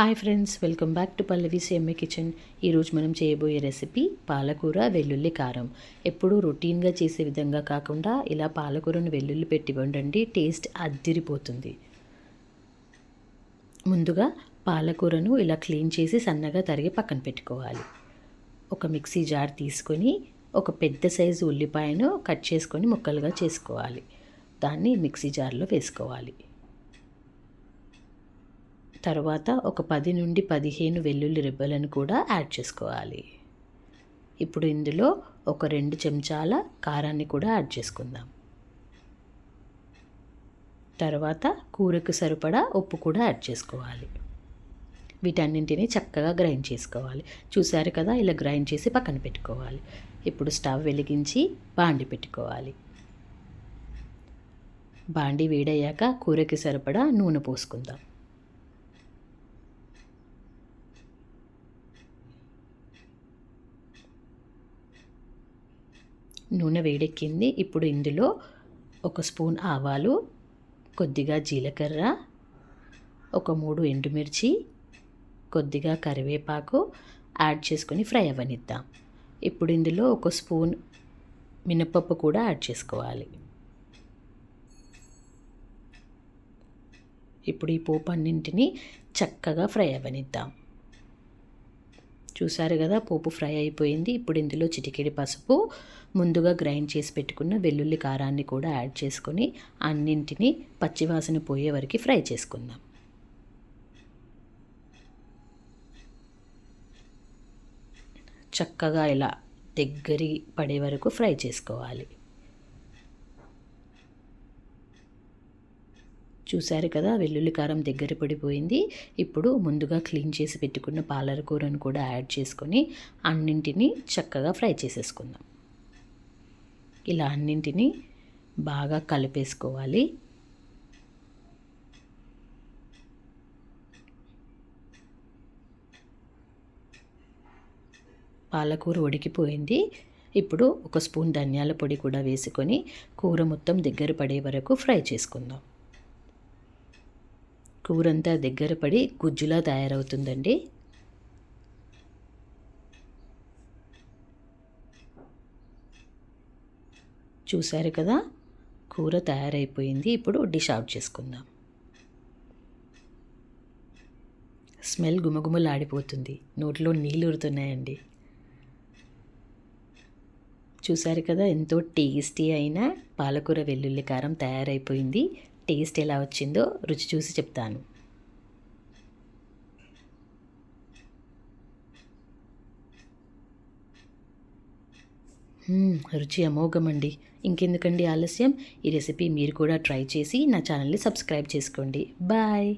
Hi friends welcome back to Pallavi సేమ్య kitchen. ఈరోజు మనం చేయబోయే రెసిపీ పాలకూర వెల్లుల్లి కారం. ఎప్పుడూ రొటీన్గా చేసే విధంగా కాకుండా ఇలా పాలకూరను వెల్లుల్లి పెట్టి వండండి టేస్ట్ అద్దిరిపోతుంది. ముందుగా పాలకూరను ఇలా క్లీన్ చేసి సన్నగా తరిగి పక్కన పెట్టుకోవాలి. ఒక మిక్సీ జార్ తీసుకొని ఒక పెద్ద సైజు ఉల్లిపాయను కట్ చేసుకొని ముక్కలుగా చేసుకోవాలి. దాన్ని మిక్సీ జార్లో వేసుకోవాలి. తర్వాత ఒక పది నుండి పదిహేను వెల్లుల్లి రిబ్బలను కూడా యాడ్ చేసుకోవాలి. ఇప్పుడు ఇందులో ఒక రెండు చెంచాల కారాన్ని కూడా యాడ్ చేసుకుందాం. తర్వాత కూరకు సరిపడా ఉప్పు కూడా యాడ్ చేసుకోవాలి. వీటన్నింటినీ చక్కగా గ్రైండ్ చేసుకోవాలి. చూశారు కదా ఇలా గ్రైండ్ చేసి పక్కన పెట్టుకోవాలి. ఇప్పుడు స్టవ్ వెలిగించి బాండి పెట్టుకోవాలి. బాండి వేడయ్యాక కూరకి సరిపడా నూనె పోసుకుందాం. నూనె వేడెక్కింది. ఇప్పుడు ఇందులో ఒక స్పూన్ ఆవాలు కొద్దిగా జీలకర్ర ఒక మూడు ఎండుమిర్చి కొద్దిగా కరివేపాకు యాడ్ చేసుకొని ఫ్రై అవ్వనిద్దాం ఇప్పుడు ఇందులో ఒక స్పూన్ మినపప్పు కూడా యాడ్ చేసుకోవాలి. ఇప్పుడు ఈ పోపు అన్నింటినీ చక్కగా ఫ్రై అవ్వనిద్దాం చూసారు కదా పోపు ఫ్రై అయిపోయింది. ఇప్పుడు ఇందులో చిటికెడి పసుపు ముందుగా గ్రైండ్ చేసి పెట్టుకున్న వెల్లుల్లి కారాన్ని కూడా యాడ్ చేసుకొని అన్నింటినీ పచ్చివాసన పోయే వరకు ఫ్రై చేసుకుందాం. చక్కగా ఇలా దగ్గరి పడే వరకు ఫ్రై చేసుకోవాలి. చూశారు కదా వెల్లుల్లి కారం దగ్గర పడిపోయింది. ఇప్పుడు ముందుగా క్లీన్ చేసి పెట్టుకున్న పాలర కూరను కూడా యాడ్ చేసుకొని అన్నింటినీ చక్కగా ఫ్రై చేసేసుకుందాం. ఇలా అన్నింటినీ బాగా కలిపేసుకోవాలి. పాలకూర ఉడికిపోయింది. ఇప్పుడు ఒక స్పూన్ ధనియాల పొడి కూడా వేసుకొని కూర మొత్తం దగ్గర పడే వరకు ఫ్రై చేసుకుందాం. కూరంతా దగ్గర పడి గుజ్జులా తయారవుతుందండి. చూశారు కదా? కూర తయారైపోయింది. ఇప్పుడు డిష్ అవుట్ చేసుకుందాం. స్మెల్ గుమగుమలాడిపోతుంది. నోట్లో నీళ్ళు ఉరుతున్నాయండి చూశారు కదా? ఎంతో టేస్టీ అయిన పాలకూర వెల్లుల్లి కారం తయారైపోయింది. టేస్ట్ ఎలా వచ్చిందో రుచి చూసి చెప్తాను. రుచి అమోఘమండి. ఇంకెందుకండి ఆలస్యం? ఈ రెసిపీ మీరు కూడా ట్రై చేసి నా ఛానల్ని సబ్స్క్రైబ్ చేసుకోండి. బాయ్.